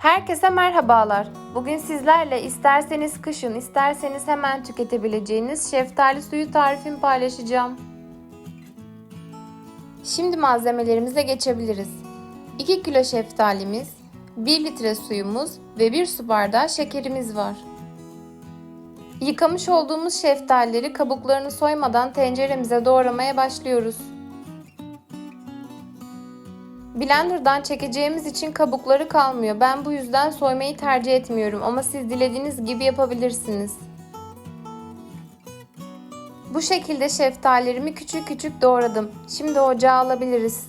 Herkese merhabalar. Bugün sizlerle isterseniz kışın, isterseniz hemen tüketebileceğiniz şeftali suyu tarifimi paylaşacağım. Şimdi malzemelerimize geçebiliriz. 2 kilo şeftalimiz, 1 litre suyumuz ve 1 su bardağı şekerimiz var. Yıkamış olduğumuz şeftalileri kabuklarını soymadan tenceremize doğramaya başlıyoruz. Blender'dan çekeceğimiz için kabukları kalmıyor. Ben bu yüzden soymayı tercih etmiyorum ama siz dilediğiniz gibi yapabilirsiniz. Bu şekilde şeftalilerimi küçük küçük doğradım. Şimdi ocağa alabiliriz.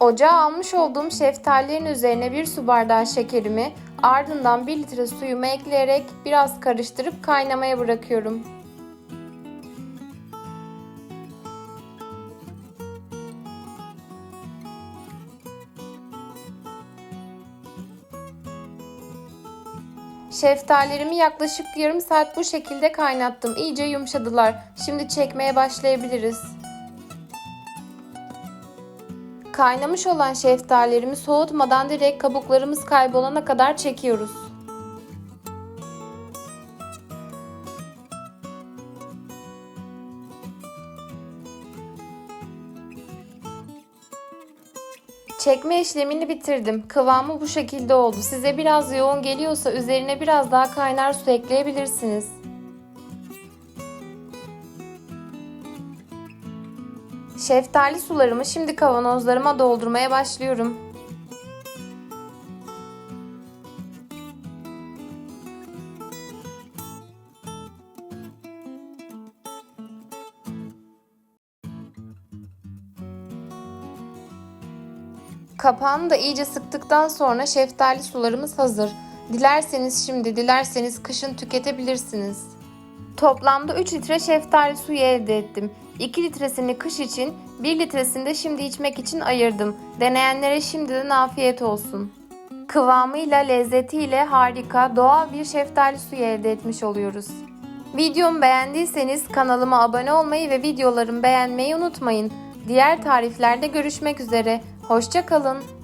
Ocağa almış olduğum şeftalilerin üzerine bir su bardağı şekerimi, ardından 1 litre suyumu ekleyerek biraz karıştırıp kaynamaya bırakıyorum. Şeftalilerimi yaklaşık yarım saat bu şekilde kaynattım. İyice yumuşadılar. Şimdi çekmeye başlayabiliriz. Kaynamış olan şeftalilerimi soğutmadan direkt kabuklarımız kaybolana kadar çekiyoruz. Çekme işlemini bitirdim. Kıvamı bu şekilde oldu. Size biraz yoğun geliyorsa üzerine biraz daha kaynar su ekleyebilirsiniz. Şeftali sularımı şimdi kavanozlarıma doldurmaya başlıyorum. Kapağını da iyice sıktıktan sonra şeftali sularımız hazır. Dilerseniz şimdi, dilerseniz kışın tüketebilirsiniz. Toplamda 3 litre şeftali suyu elde ettim. 2 litresini kış için, 1 litresini de şimdi içmek için ayırdım. Deneyenlere şimdiden afiyet olsun. Kıvamıyla, lezzetiyle harika, doğal bir şeftali suyu elde etmiş oluyoruz. Videomu beğendiyseniz kanalıma abone olmayı ve videolarımı beğenmeyi unutmayın. Diğer tariflerde görüşmek üzere. Hoşçakalın.